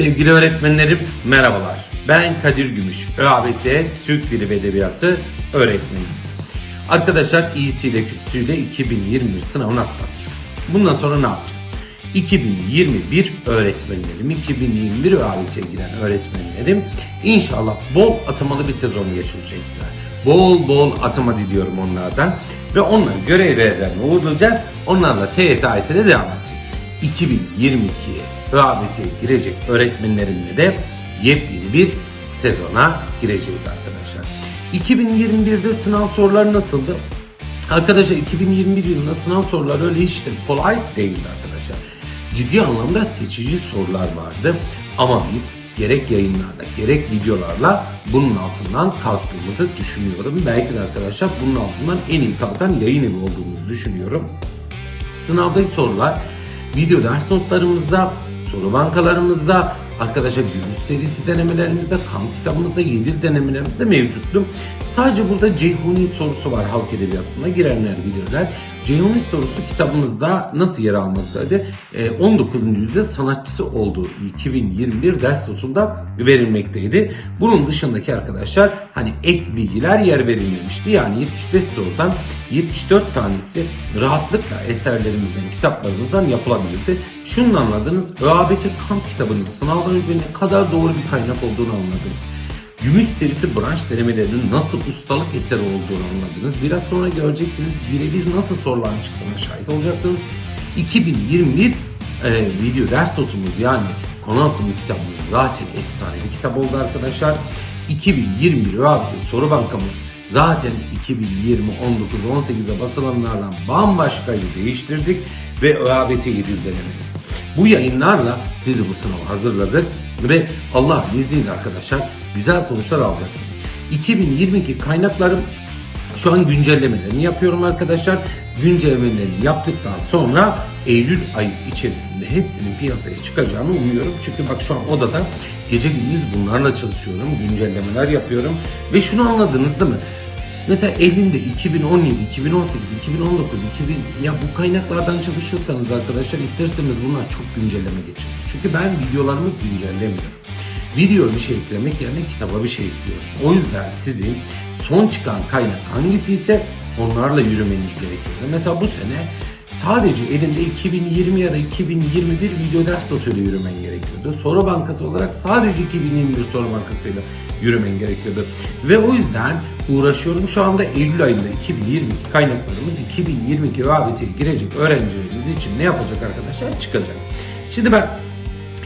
Sevgili öğretmenlerim merhabalar. Ben Kadir Gümüş, ÖABT Türk Dili ve Edebiyatı öğretmenimiz. Arkadaşlar iyisiyle kötüsüyle 2021 sınavını atlattık. Bundan sonra ne yapacağız? 2021 öğretmenlerim, 2021 ÖABT'ye giren öğretmenlerim inşallah bol atamalı bir sezon geçirecekler. Bol bol atama diliyorum onlardan ve onların görev verilerini uğurlayacağız. Onlarla TYT AYT'de devam edeceğiz. 2022'ye ÖABT'ye girecek öğretmenlerimle de yepyeni bir sezona gireceğiz arkadaşlar. 2021'de sınav soruları nasıldı? Arkadaşlar 2021 yılında sınav soruları öyle hiç de kolay değildi arkadaşlar. Ciddi anlamda seçici sorular vardı ama biz gerek yayınlarda gerek videolarla bunun altından kalktığımızı düşünüyorum. Belki de arkadaşlar bunun altından en iyi kalkan yayın evi olduğumuzu düşünüyorum. Sınavdaki sorular video ders notlarımızda, soru bankalarımızda, arkadaşlar gümüş serisi denemelerimizde, kamp kitabımızda, yedir denemelerimizde mevcuttu. Sadece burada Ceyhuni sorusu var halk edebiyatına girenler bilirler. Ceyhuni sorusu kitabımızda nasıl yer almaktaydı? Ee, 19. yüzyıl sanatçısı olduğu 2021 ders notunda verilmekteydi. Bunun dışındaki arkadaşlar hani ek bilgiler yer verilmemişti. Yani 75 sorudan 74 tanesi rahatlıkla eserlerimizden, kitaplarımızdan yapılabilirdi. Şunu anladınız, ÖABT kamp kitabının sınavdan önce ne kadar doğru bir kaynak olduğunu anladınız. Gümüş serisi branş denemelerinin nasıl ustalık eseri olduğunu anladınız. Biraz sonra göreceksiniz birebir nasıl soruların çıktığına şahit olacaksınız. 2021 e, video ders notumuz yani konu atımlı kitabımız zaten efsane bir kitap oldu arkadaşlar. 2021 ÖABT soru bankamız zaten 2020, 19, 18'de basılanlarla bambaşkayı değiştirdik ve ÖABT 7 denememiz. Bu yayınlarla sizi bu sınava hazırladık ve Allah izniyle arkadaşlar güzel sonuçlar alacaksınız. 2022 kaynaklarım şu an güncellemelerini yapıyorum arkadaşlar. Güncellemelerini yaptıktan sonra Eylül ayı içerisinde hepsinin piyasaya çıkacağını umuyorum. Çünkü bak şu an odada gece gündüz bunlarla çalışıyorum. Güncellemeler yapıyorum. Ve şunu anladınız değil mi? Mesela elinde 2017, 2018, 2019, 2000 ya bu kaynaklardan çalışıyorsanız arkadaşlar isterseniz bunlar çok güncelleme geçiyor. Çünkü ben videolarımı güncellemiyorum. Video bir şey eklemek yerine kitaba bir şey ekliyorum. O yüzden sizin son çıkan kaynak hangisi ise onlarla yürümeniz gerekiyor. Mesela bu sene sadece elinde 2020 ya da 2021 video ders notuyla yürümen gerekiyordu. Soru bankası olarak sadece 2021 soru bankasıyla yürümen gerekiyordu. Ve o yüzden uğraşıyorum. Şu anda Eylül ayında 2022 kaynaklarımız 2022 ÖABT'ye girecek öğrencilerimiz için ne yapacak arkadaşlar? Çıkacak. Şimdi ben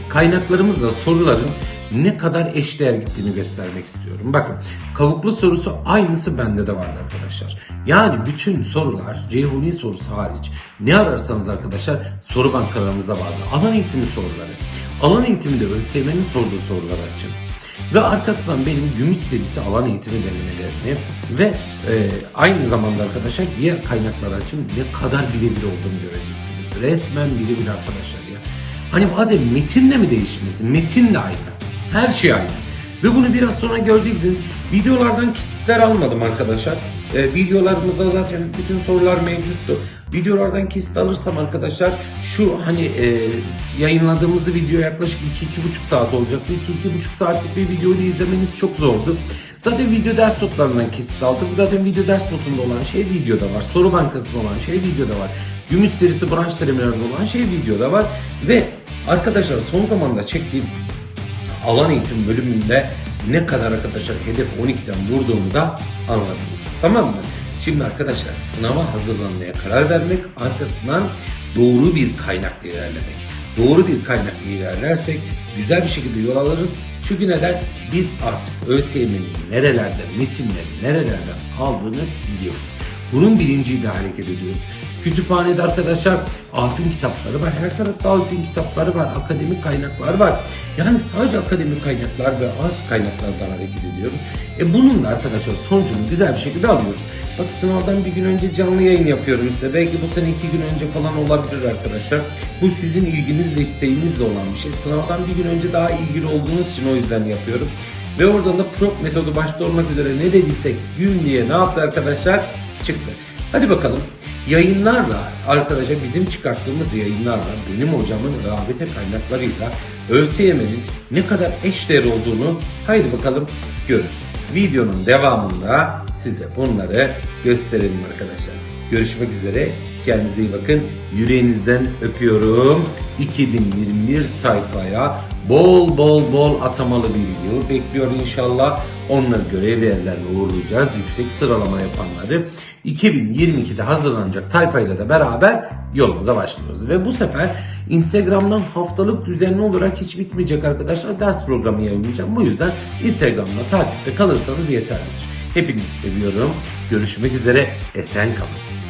kaynaklarımızla soruların ne kadar eşdeğer gittiğini göstermek istiyorum. Bakın kavuklu sorusu aynısı bende de vardı arkadaşlar. Yani bütün sorular Ceyhuni sorusu hariç ne ararsanız arkadaşlar soru bankalarımızda vardı. Alan eğitimi soruları. Alan eğitiminde ÖSYM'nin sorduğu soruları açın. Ve arkasından benim gümüş serisi alan eğitimi denemelerini ve e, aynı zamanda arkadaşlar diğer kaynaklar açın ne kadar birebir olduğunu göreceksiniz. Resmen birebir arkadaşlar ya. Hani bazen metin de mi değişmesi? Metin de aynı. Her şey aynı. Ve bunu biraz sonra göreceksiniz. Videolardan kesitler almadım arkadaşlar. Ee, videolarımızda zaten bütün sorular mevcuttu. Videolardan kesit alırsam arkadaşlar şu hani e, yayınladığımız video yaklaşık 2-2,5 saat olacaktı. 2-2,5 saatlik bir videoyu izlemeniz çok zordu. Zaten video ders notlarından kesit aldım. Zaten video ders notunda olan şey videoda var. Soru bankasında olan şey videoda var. Gümüş serisi branş denemelerinde olan şey videoda var. Ve arkadaşlar son zamanda çektiğim alan eğitim bölümünde ne kadar arkadaşlar hedef 12'den vurduğumu da anladınız. Tamam mı? Şimdi arkadaşlar sınava hazırlanmaya karar vermek arkasından doğru bir kaynakla ilerlemek. Doğru bir kaynakla ilerlersek güzel bir şekilde yol alırız. Çünkü neden? Biz artık ÖSYM'nin nerelerde, metinleri nerelerde aldığını biliyoruz. Bunun bilinciyle hareket ediyoruz. Kütüphanede arkadaşlar Afin kitapları var. Her tarafta Afin kitapları var. Akademik kaynaklar var. Yani sadece akademik kaynaklar ve Afin kaynaklardan hareket ediyoruz. E bunun da arkadaşlar sonucunu güzel bir şekilde alıyoruz. Bak sınavdan bir gün önce canlı yayın yapıyorum size. Belki bu sene iki gün önce falan olabilir arkadaşlar. Bu sizin ilginizle isteğinizle olan bir şey. Sınavdan bir gün önce daha ilgili olduğunuz için o yüzden yapıyorum. Ve oradan da prop metodu başta olmak üzere ne dediysek gün diye ne yaptı arkadaşlar? Çıktı. Hadi bakalım. Yayınlarla arkadaşlar bizim çıkarttığımız yayınlarla benim hocamın ÖABT kaynaklarıyla ÖSYM'nin ne kadar eşdeğer olduğunu haydi bakalım görün. Videonun devamında size bunları gösterelim arkadaşlar. Görüşmek üzere. Kendinize iyi bakın. Yüreğinizden öpüyorum. 2021 sayfaya bol bol bol atamalı bir yıl bekliyor inşallah. Onları görev yerlerine uğurlayacağız. Yüksek sıralama yapanları. 2022'de hazırlanacak tayfayla da beraber yolumuza başlıyoruz. Ve bu sefer Instagram'dan haftalık düzenli olarak hiç bitmeyecek arkadaşlar. Ders programı yayınlayacağım. Bu yüzden Instagram'da takipte kalırsanız yeterlidir. Hepinizi seviyorum. Görüşmek üzere. Esen kalın.